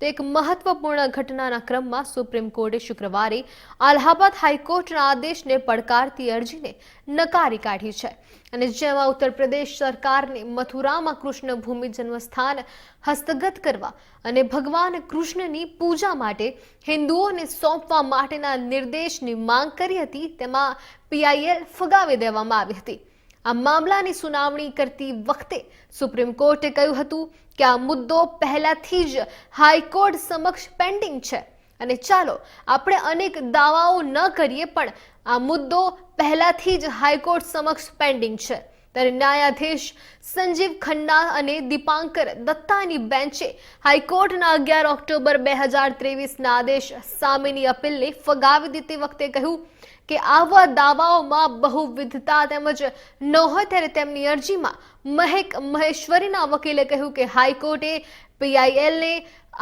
તો એક મહત્વપૂર્ણ ઘટનાના ક્રમમાં સુપ્રીમ કોર્ટે શુક્રવારે અલ્હાબાદ હાઈકોર્ટના આદેશને પડકારતી અરજીને નકારી કાઢી છે. અને જેમાં ઉત્તર પ્રદેશ સરકારને મથુરામાં કૃષ્ણ ભૂમિ જન્મસ્થાન હસ્તગત કરવા અને ભગવાન કૃષ્ણની પૂજા માટે હિન્દુઓને સોંપવા માટેના નિર્દેશની માંગ કરી હતી, તેમાં પીઆઈએલ ફગાવી દેવામાં આવી હતી. આ મામલાની સુનાવણી કરતી વખતે સુપ્રીમ કોર્ટે કહ્યું હતું કે આ મુદ્દો પહેલાથી જ હાઈકોર્ટ સમક્ષ પેન્ડિંગ છે. અને ચાલો, આપણે અનેક દાવાઓ ન કરીએ પણ આ મુદ્દો પહેલાથી જ હાઈકોર્ટ સમક્ષ પેન્ડિંગ છે. ત્યારે ન્યાયાધીશ સંજીવ ખન્ના અને દીપાંકર દત્તાની બેન્ચે હાઈકોર્ટના અગિયાર ઓક્ટોબર બે હજાર ત્રેવીસના આદેશ સામેની અપીલને ફગાવી દીધી વખતે કહ્યું કે આવા દાવાઓમાં બહુવિધતા તેમજ ન હોય ત્યારે તેમની અરજીમાં મહેક મહેશ્વરીના વકીલે કહ્યું કે હાઈકોર્ટે પીઆઈએલને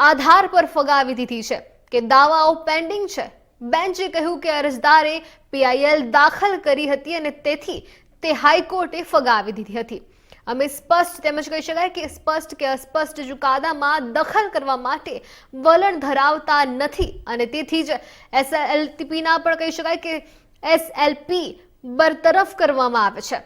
આધાર પર ફગાવી દીધી છે કે દાવાઓ પેન્ડિંગ છે. બેન્ચે કહ્યું કે અરજદારે પીઆઈએલ દાખલ કરી હતી અને તેથી તે હાઈકોર્ટે ફગાવી દીધી હતી. અમે સ્પષ્ટ તેમજ કહી શકાય કે સ્પષ્ટ કે અસ્પષ્ટ ચુકાદામાં દખલ કરવા માટે વલણ ધરાવતા નથી. અને તેથી જ એસએલટીપીના પણ કહી શકાય કે એસએલપી બરતરફ કરવામાં આવે છે.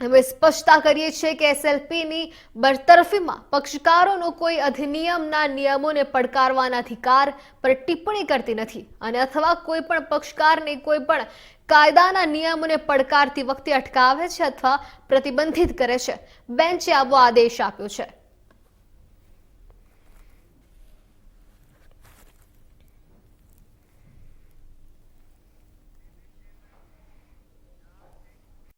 અમે સ્પષ્ટતા કરીએ છીએ કે એસએલપીની બરતરફીમાં પક્ષકારોનો કોઈ અધિનિયમના નિયમોને પડકારવાના અધિકાર પર ટિપ્પણી કરતી નથી. અને અથવા કોઈ પણ પક્ષકારને કોઈ પણ કાયદાના નિયમોને પડકારતી વખતે અટકાવે છે અથવા પ્રતિબંધિત કરે છે. બેન્ચે આવો આદેશ આપ્યો છે.